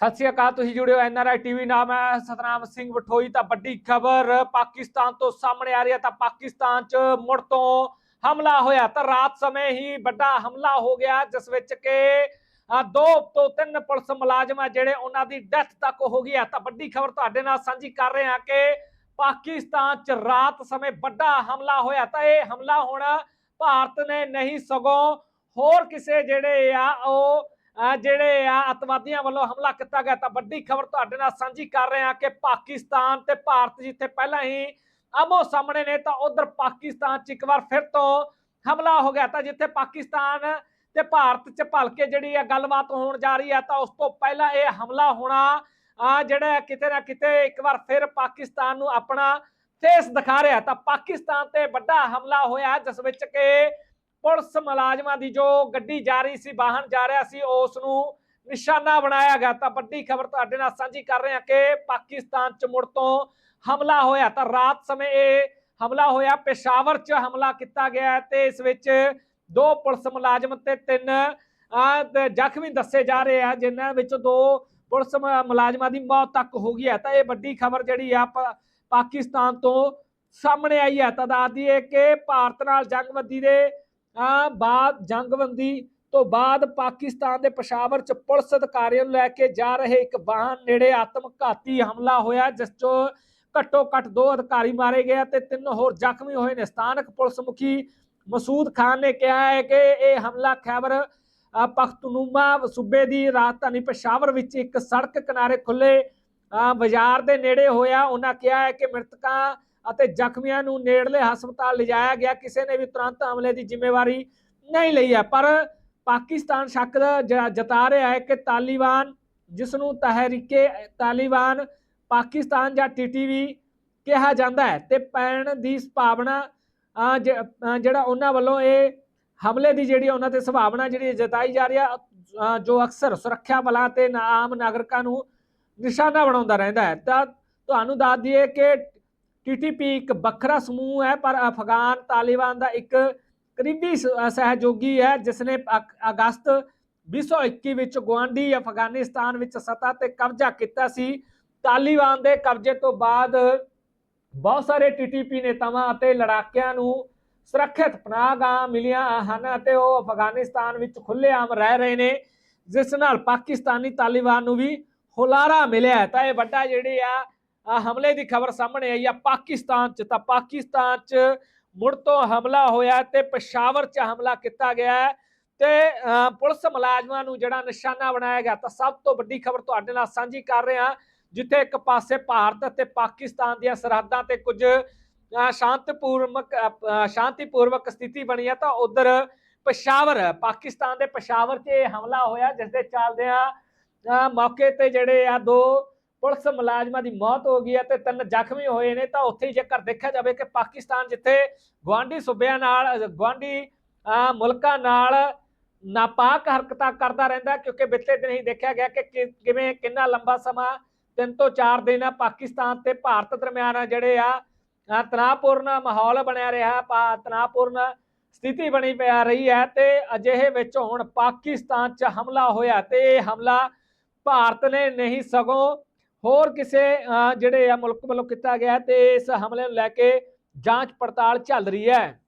ਸਤਿ ਸ਼੍ਰੀ ਅਕਾਲ, ਤੁਸੀਂ ਜੁੜੇ ਹੋ ਐਨਆਰਆਈ ਟੀਵੀ ਨਾਮ ਹੈ ਸਤਨਾਮ ਸਿੰਘ ਵਠੋਈ। ਤਾਂ ਵੱਡੀ ਖਬਰ, ਪਾਕਿਸਤਾਨ ਤੋਂ ਸਾਹਮਣੇ ਆ ਰਹੀ ਹੈ, ਤਾਂ ਪਾਕਿਸਤਾਨ 'ਚ ਮੁੜ ਤੋਂ ਹਮਲਾ ਹੋਇਆ। ਤਾਂ ਰਾਤ ਸਮੇਂ ਹੀ ਵੱਡਾ ਹਮਲਾ ਹੋ ਗਿਆ, ਜਿਸ ਵਿੱਚ ਕਿ ਦੋ ਤੋਂ ਤਿੰਨ ਪੁਲਿਸ ਮੁਲਾਜ਼ਮ ਆ ਜਿਹੜੇ ਉਹਨਾਂ ਦੀ ਡੈਥ ਤੱਕ ਹੋ ਗਈ ਹੈ। ਤਾਂ ਵੱਡੀ ਖਬਰ ਤੁਹਾਡੇ ਨਾਲ ਸਾਂਝੀ ਕਰ ਰਹੇ ਹਾਂ ਕਿ ਪਾਕਿਸਤਾਨ 'ਚ ਰਾਤ ਸਮੇਂ ਵੱਡਾ ਹਮਲਾ ਹੋਇਆ। ਤਾਂ ਇਹ ਹਮਲਾ ਹੁਣ ਭਾਰਤ ਨੇ ਨਹੀਂ ਸਗੋਂ ਹੋਰ ਕਿਸੇ ਜਿਹੜੇ ਆ, ਉਹ ਜਿਹੜੇ ਆ ਅਤਵਾਦੀਆਂ ਵੱਲੋਂ ਹਮਲਾ ਕੀਤਾ ਗਿਆ ਤਾਂ ਵੱਡੀ ਖਬਰ ਤੁਹਾਡੇ ਨਾਲ ਸਾਂਝੀ ਕਰ ਰਹੇ ਹਾਂ ਕਿ ਪਾਕਿਸਤਾਨ ਤੇ ਭਾਰਤ ਜਿੱਥੇ ਪਹਿਲਾਂ ਹੀ ਆਮੋ ਸਾਹਮਣੇ ਨੇ ਤਾਂ ਉਧਰ ਪਾਕਿਸਤਾਨ 'ਚ ਇੱਕ ਵਾਰ ਫਿਰ ਤੋਂ ਹਮਲਾ ਹੋ ਗਿਆ ਤਾਂ ਜਿੱਥੇ ਪਾਕਿਸਤਾਨ ਤੇ ਭਾਰਤ 'ਚ ਭਲਕੇ ਜਿਹੜੀ ਆ ਗੱਲਬਾਤ ਹੋਣ ਜਾ ਰਹੀ ਹੈ ਤਾਂ ਉਸ ਤੋਂ ਪਹਿਲਾਂ ਇਹ ਹਮਲਾ ਹੋਣਾ ਆ ਜਿਹੜਾ ਕਿਤੇ ਨਾ ਕਿਤੇ ਇੱਕ ਵਾਰ ਫਿਰ ਪਾਕਿਸਤਾਨ ਨੂੰ ਆਪਣਾ ਫੇਸ ਦਿਖਾ ਰਿਹਾ ਤਾਂ ਪਾਕਿਸਤਾਨ ਤੇ ਵੱਡਾ ਹਮਲਾ ਹੋਇਆ ਜਿਸ ਵਿੱਚ ਕਿ ਪੁਲਿਸ ਮੁਲਾਜ਼ਮਾਂ ਦੀ ਜੋ ਗੱਡੀ ਜਾ ਰਹੀ ਸੀ ਵਾਹਨ ਜਾ ਰਿਹਾ ਸੀ ਉਸ ਨੂੰ ਨਿਸ਼ਾਨਾ ਬਣਾਇਆ ਗਿਆ। ਤਾਂ ਵੱਡੀ ਖਬਰ ਤੁਹਾਡੇ ਨਾਲ ਸਾਂਝੀ ਕਰ ਰਹੇ ਹਾਂ ਕਿ ਪਾਕਿਸਤਾਨ ਚ ਮੁੜ ਤੋਂ ਹਮਲਾ ਹੋਇਆ। ਤਾਂ ਰਾਤ ਸਮੇਂ ਇਹ ਹਮਲਾ ਹੋਇਆ। ਪੇਸ਼ਾਵਰ ਚ ਹਮਲਾ ਕੀਤਾ ਗਿਆ ਤੇ ਇਸ ਵਿੱਚ ਦੋ ਪੁਲਿਸ ਮੁਲਾਜ਼ਮ ਤੇ ਤਿੰਨ ਅਹ, ਜ਼ਖਮੀ ਦੱਸੇ ਜਾ ਰਹੇ ਆ ਜਿਨ੍ਹਾਂ ਵਿੱਚ ਦੋ ਪੁਲਿਸ ਮੁਲਾਜ਼ਮਾਂ ਦੀ ਮੌਤ ਤੱਕ ਹੋ ਗਈ ਹੈ। ਤਾਂ ਇਹ ਵੱਡੀ ਖਬਰ ਜਿਹੜੀ ਆ ਪਾਕਿਸਤਾਨ ਤੋਂ ਸਾਹਮਣੇ ਆਈ ਹੈ। ਤਾਂ ਦੱਸਦੀ ਹੈ ਕਿ ਭਾਰਤ ਨਾਲ ਜੰਗਬੰਦੀ ਦੇ ਬਾਅਦ ਜੰਗਬੰਦੀ ਤੋਂ ਬਾਅਦ ਪਾਕਿਸਤਾਨ ਦੇ ਪਸ਼ਾਵਰ ਚ ਪੁਲਿਸ ਅਧਿਕਾਰੀਆਂ ਨੂੰ ਲੈ ਕੇ ਜਾ ਰਹੇ ਇੱਕ ਵਾਹਨ ਨੇੜੇ ਆਤਮਘਾਤੀ ਹਮਲਾ ਹੋਇਆ, ਜਿਸ ਚੋਂ ਘੱਟੋ ਘੱਟ ਦੋ ਅਧਿਕਾਰੀ ਮਾਰੇ ਗਏ ਤੇ ਤਿੰਨ ਹੋਰ ਜ਼ਖਮੀ ਹੋਏ ਨੇ। ਸਥਾਨਕ ਪੁਲਿਸ ਮੁਖੀ ਮਸੂਦ ਖਾਨ ਨੇ ਕਿਹਾ ਹੈ ਕਿ ਇਹ ਹਮਲਾ ਖੈਬਰ ਪਖਤਨੂਮਾ ਸੂਬੇ ਦੀ ਰਾਜਧਾਨੀ ਪਸ਼ਾਵਰ ਵਿੱਚ ਇੱਕ ਸੜਕ ਕਿਨਾਰੇ ਖੁੱਲੇ ਬਾਜ਼ਾਰ ਦੇ ਨੇੜੇ ਹੋਇਆ। ਉਹਨਾਂ ਕਿਹਾ ਹੈ ਕਿ ਮ੍ਰਿਤਕਾਂ ਅਤੇ ਜ਼ਖਮੀਆਂ ਨੂੰ ਨੇੜਲੇ ਹਸਪਤਾਲ ਲਿਜਾਇਆ ਗਿਆ। ਕਿਸੇ ਨੇ ਵੀ ਤੁਰੰਤ ਹਮਲੇ ਦੀ ਜ਼ਿੰਮੇਵਾਰੀ ਨਹੀਂ ਲਈ ਹੈ। ਪਰ ਪਾਕਿਸਤਾਨ ਸ਼ੱਕ ਜਤਾ ਰਿਹਾ ਹੈ ਕਿ ਤਾਲਿਬਾਨ ਜਿਸ ਨੂੰ ਤਹਿਰੀਕੇ, ਤਾਲਿਬਾਨ ਪਾਕਿਸਤਾਨ ਜਾਂ ਟੀਟੀਵੀ ਕਿਹਾ ਜਾਂਦਾ ਹੈ ਤੇ ਪੈਣ ਦੀ ਸੰਭਾਵਨਾ ਜਿਹੜਾ ਉਹਨਾਂ ਵੱਲੋਂ ਇਹ ਹਮਲੇ ਦੀ ਜਿਹੜੀ ਉਹਨਾਂ ਤੇ ਸੰਭਾਵਨਾ ਜਿਹੜੀ ਜਤਾਈ ਜਾ ਰਹੀ ਹੈ ਜੋ ਅਕਸਰ ਸੁਰੱਖਿਆ ਬਲਾਂ ਤੇ ਆਮ ਨਾਗਰਿਕਾਂ ਨੂੰ ਨਿਸ਼ਾਨਾ ਬਣਾਉਂਦਾ ਰਹਿੰਦਾ ਹੈ। ਤਾਂ ਤੁਹਾਨੂੰ ਦੱਸ ਦਈਏ ਕਿ ਟੀਟੀਪੀ ਇੱਕ ਵੱਖਰਾ ਸਮੂਹ ਹੈ, ਪਰ ਅਫਗਾਨ ਤਾਲਿਬਾਨ ਦਾ ਇੱਕ ਕਰੀਬੀ ਸਹਿਯੋਗੀ ਹੈ ਜਿਸ ਨੇ ਅਕ- ਅਗਸਤ 2021 ਵਿੱਚ ਗਵਾਂਢੀ ਅਫਗਾਨਿਸਤਾਨ ਵਿੱਚ ਸੱਤਾ ਤੇ ਕਬਜ਼ਾ ਕੀਤਾ ਸੀ। ਤਾਲਿਬਾਨ ਦੇ ਕਬਜ਼ੇ ਤੋਂ ਬਾਅਦ ਬਹੁਤ ਸਾਰੇ ਟੀਟੀਪੀ ਨੇਤਾਵਾਂ ਅਤੇ ਲੜਾਕਿਆਂ ਨੂੰ ਸੁਰੱਖਿਅਤ ਪਨਾਹਗਾਹਾਂ ਮਿਲੀਆਂ ਹਨ ਅਤੇ ਉਹ ਅਫਗਾਨਿਸਤਾਨ ਵਿੱਚ ਖੁੱਲ੍ਹੇਆਮ ਰਹਿ ਰਹੇ ਨੇ, ਜਿਸ ਨਾਲ ਪਾਕਿਸਤਾਨੀ ਤਾਲਿਬਾਨ ਨੂੰ ਵੀ ਹੁਲਾਰਾ ਮਿਲਿਆ ਤਾਂ ਇਹ ਵੱਡਾ ਜਿਹੜੀ ਆ ਹਮਲੇ ਦੀ ਖਬਰ ਸਾਹਮਣੇ ਆਈ ਆ ਪਾਕਿਸਤਾਨ ਚ। ਤਾਂ ਪਾਕਿਸਤਾਨ ਚ ਮੁੜ ਤੋਂ ਹਮਲਾ ਹੋਇਆ ਤੇ ਪਸ਼ਾਵਰ ਚ ਹਮਲਾ ਕੀਤਾ ਗਿਆ ਹੈ ਤੇ ਪੁਲਿਸ ਮੁਲਾਜ਼ਮਾਂ ਨੂੰ ਜਿਹੜਾ ਨਿਸ਼ਾਨਾ ਬਣਾਇਆ ਗਿਆ ਤਾਂ ਸਭ ਤੋਂ ਵੱਡੀ ਖਬਰ ਤੁਹਾਡੇ ਨਾਲ ਸਾਂਝੀ ਕਰ ਰਹੇ ਹਾਂ ਜਿੱਥੇ ਇੱਕ ਪਾਸੇ ਭਾਰਤ ਅਤੇ ਪਾਕਿਸਤਾਨ ਦੀਆਂ ਸਰਹੱਦਾਂ ਤੇ ਕੁਝ ਅ, ਸ਼ਾਂਤਪੂਰਵਕ ਅ, ਅ, ਸ਼ਾਂਤੀਪੂਰਵਕ ਸਥਿਤੀ ਬਣੀ ਹੈ ਤਾਂ ਉਧਰ ਪਸ਼ਾਵਰ ਪਾਕਿਸਤਾਨ ਦੇ ਪਸ਼ਾਵਰ 'ਚ ਇਹ ਹਮਲਾ ਹੋਇਆ ਜਿਸ ਦੇ ਚੱਲਦਿਆਂ ਮੌਕੇ ਤੇ ਜਿਹੜੇ ਆ ਦੋ ਪੁਲਿਸ ਮੁਲਾਜ਼ਮਾਂ ਦੀ ਮੌਤ ਹੋ ਗਈ ਹੈ ਤੇ ਤਿੰਨ ਜ਼ਖਮੀ ਹੋਏ ਨੇ ਤਾਂ ਉੱਥੇ ਹੀ ਜੇਕਰ ਦੇਖਿਆ ਜਾਵੇ ਕਿ ਪਾਕਿਸਤਾਨ ਜਿੱਥੇ ਗਵਾਂਢੀ ਸੂਬਿਆਂ ਨਾਲ ਗਵਾਂਢੀ ਮੁਲਕਾਂ ਨਾਲ ਨਾਪਾਕ ਹਰਕਤਾਂ ਕਰਦਾ ਰਹਿੰਦਾ ਕਿਉਂਕਿ ਬਿੱਤੇ ਦਿਨ ਹੀ ਦੇਖਿਆ ਗਿਆ ਕਿ ਕਿਵੇਂ ਕਿੰਨਾ ਲੰਬਾ ਸਮਾਂ ਤਿੰਨ ਤੋਂ ਚਾਰ ਦਿਨ ਆ ਪਾਕਿਸਤਾਨ ਤੇ ਭਾਰਤ ਦਰਮਿਆਨ ਜਿਹੜੇ ਆ ਅ, ਤਣਾਅਪੂਰਨ ਮਾਹੌਲ ਬਣਿਆ ਰਿਹਾ ਪਾ ਤਣਾਅਪੂਰਨ ਸਥਿਤੀ ਬਣੀ ਪਿਆ ਰਹੀ ਹੈ ਤੇ ਅਜਿਹੇ ਵਿੱਚ ਹੁਣ ਪਾਕਿਸਤਾਨ 'ਚ ਹਮਲਾ ਹੋਇਆ ਤੇ ਇਹ ਹਮਲਾ ਭਾਰਤ ਨੇ ਨਹੀਂ ਸਗੋਂ ਹੋਰ ਕਿਸੇ ਜਿਹੜੇ ਆ ਮੁਲਕ ਵੱਲੋਂ ਕੀਤਾ ਗਿਆ ਤੇ ਇਸ ਹਮਲੇ ਨੂੰ ਲੈ ਕੇ ਜਾਂਚ ਪੜਤਾਲ ਚੱਲ ਰਹੀ ਹੈ।